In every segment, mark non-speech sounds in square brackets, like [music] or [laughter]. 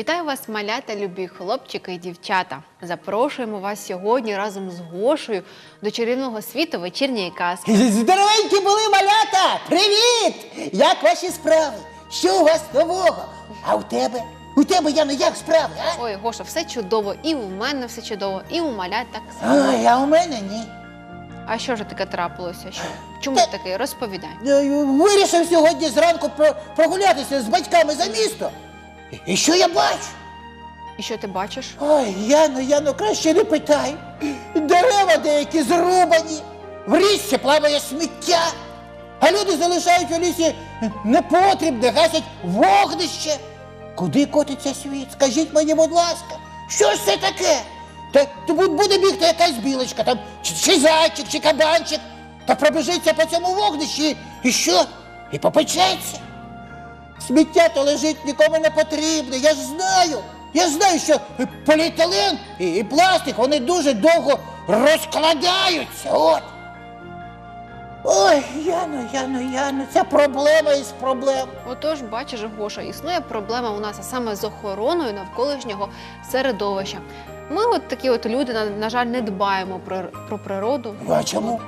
Вітаю вас, малята, любі хлопчики і дівчата. Запрошуємо вас сьогодні разом з Гошею до чарівного світу вечірньої казки. [laughs] Здоровенькі були малята! Привіт! Як ваші справи? Що у вас нового? А у тебе? У тебе, Яно, як справи, а? Ой, Гоша, все чудово, і у мене все чудово, і у малят так само. Ой, а у мене ні. А що ж таке трапилося? Що? Чому ти такий? Розповідай. Е, Вирішив сьогодні зранку про- прогулятися з батьками за місто. І що я бачу? І що ти бачиш? Ой, Яно, Яно, краще не питай. Дерева деякі зрубані, в річці плаває сміття, а люди залишають у лісі непотрібне, гасять вогнище. Куди котиться світ? Скажіть мені, будь ласка, що ж це таке? Та то буде бігти якась білочка, там, чи, чи зайчик, чи кабанчик, та пробіжиться по цьому вогнищі, і що? І попечеться. Сміття то лежить нікому не потрібне. Я ж знаю. Я знаю, що поліетилен і, і пластик вони дуже довго розкладаються. От. Ой, Яно, Яно, Яно, це проблема із проблем. Отож, бачиш, Гоша, існує проблема у нас а саме з охороною навколишнього середовища. Ми, от такі от люди, на, на жаль, не дбаємо про, про природу. А чому?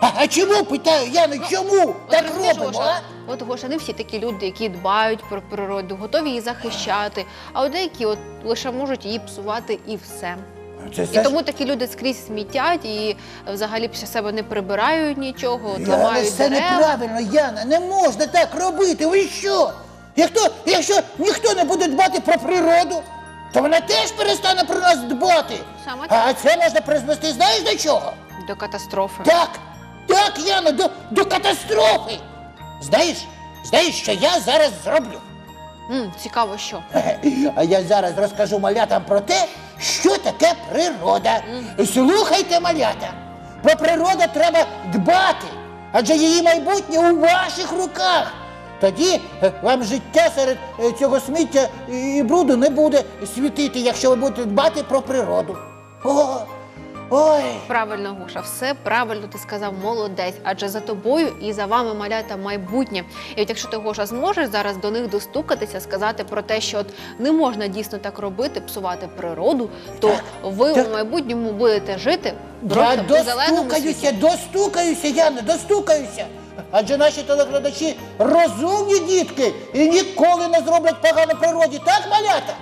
А, а чому, питаю, Яно, чому так От розумієш, робимо? Гоша, А? от Гоша, не всі такі люди, які дбають про природу, готові її захищати, а от деякі от лише можуть її псувати і все. Це, І це ж- тому такі люди скрізь смітять і е, взагалі після себе не прибирають нічого, от ламають це дерева. неправильно, Яна, не можна так робити. Ви що? Якщо, якщо ніхто не буде дбати про природу, то вона теж перестане про нас дбати. Саме так. А це можна призвести, знаєш до чого? До катастрофи. Так, так, Яна, до, до катастрофи. Знаєш, знаєш, що я зараз зроблю? М, цікаво, що. А я зараз розкажу малятам про те, що таке природа. Слухайте, малята, про природу треба дбати, адже її майбутнє у ваших руках. Тоді е, вам життя серед е, цього сміття і бруду не буде світити, якщо ви будете дбати про природу. О, ой. Правильно, Гоша, все правильно ти сказав, молодець. Адже за тобою і за вами малята майбутнє. І от якщо ти Гоша зможеш зараз до них достукатися, сказати про те, що от не можна дійсно так робити, псувати природу, то ви у майбутньому будете жити Я просто у зеленому світі. достукаюся, достукаюся, Яна, достукаюся. Адже наші телеглядачі розумні дітки і ніколи не зроблять погано природі, так, малята?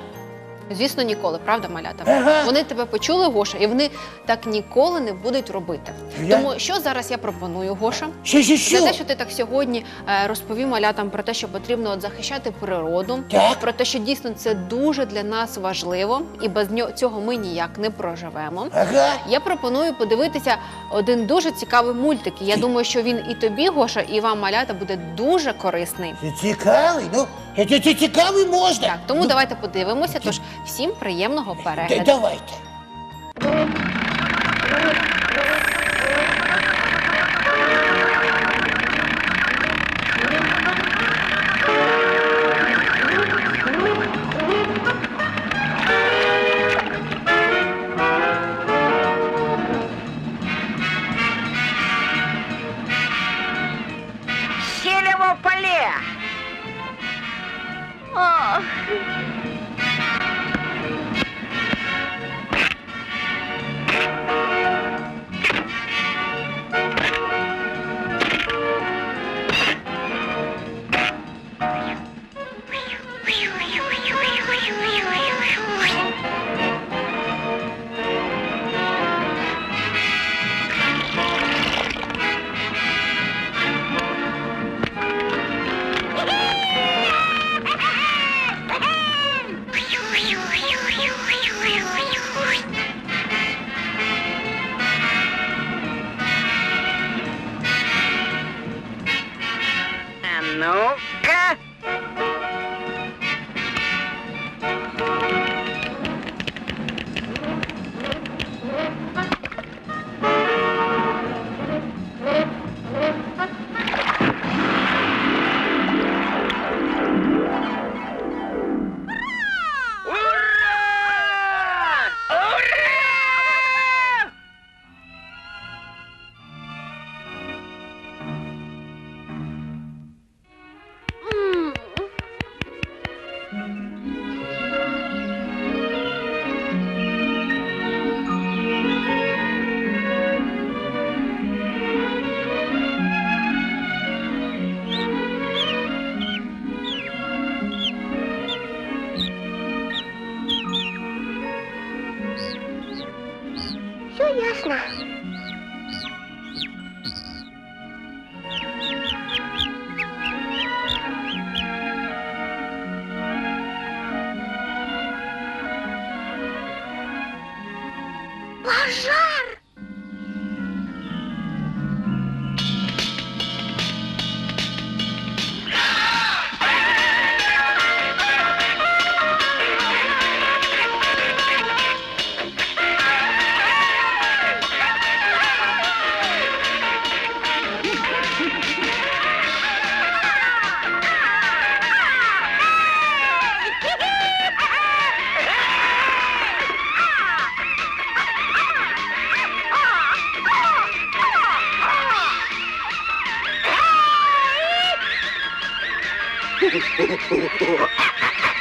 Звісно, ніколи, правда, малята? Ага. Вони тебе почули, Гоша, і вони так ніколи не будуть робити. Я- Тому що зараз я пропоную, Гоша? Що, що, що? За те, що ти так сьогодні е, розповів малятам про те, що потрібно от захищати природу, Так. про те, що дійсно це дуже для нас важливо, і без цього ми ніяк не проживемо. Ага. Я пропоную подивитися один дуже цікавий мультик. Я думаю, що він і тобі, Гоша, і вам малята буде дуже корисний. Цікавий, ну, це, це цікавий можна. Так, тому давайте подивимося. Тож всім приємного перегляду. Давайте. ハハハハ!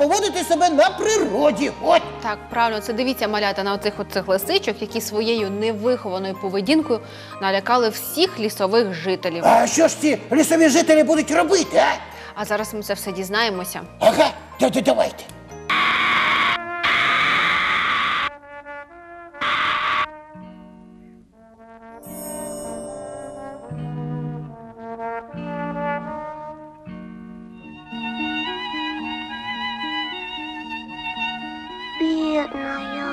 Поводити себе на природі. От! Так, правильно, це дивіться малята на оцих оцих лисичок, які своєю невихованою поведінкою налякали всіх лісових жителів. А що ж ці лісові жителі будуть робити, а? А зараз ми це все дізнаємося. Ага, да, да, давайте. Бедная. Ой.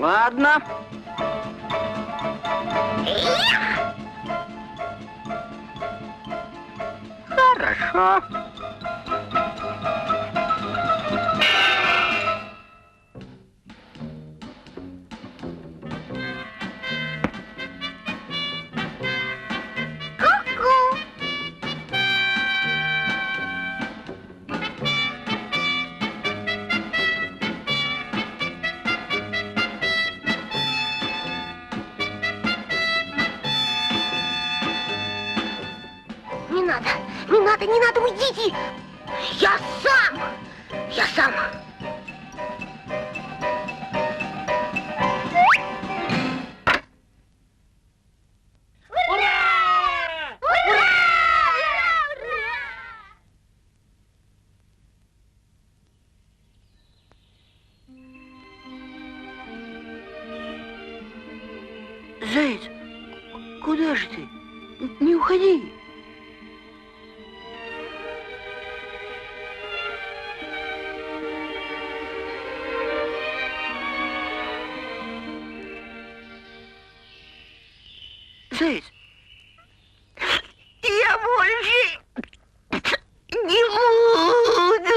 Ладно. Хорошо. Надо, не надо, уйдите! Я сам! Я сам! Заяц, Я больше не буду.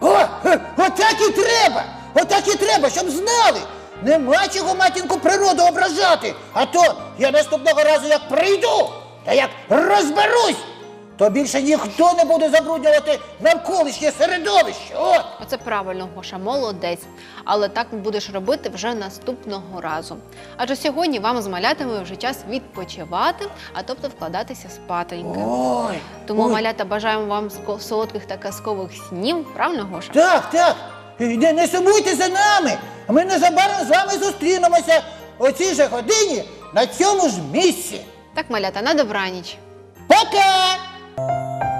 О, е, отак і треба! Отак і треба, щоб знали! Нема чого матінку природу ображати. А то я наступного разу як прийду, та як розберусь, то більше ніхто не буде забруднювати навколишнє середовище. От! Оце правильно, Гоша, молодець. Але так будеш робити вже наступного разу. Адже сьогодні вам з малятами вже час відпочивати, а тобто вкладатися спатоньки. Ой! Тому ой. малята бажаємо вам ско- солодких та казкових снів. Правильно, Гоша? Так, так. Не, не сумуйте за нами. Ми незабаром з вами зустрінемося о цій же годині на цьому ж місці. Так, малята, на добраніч. Пока! Música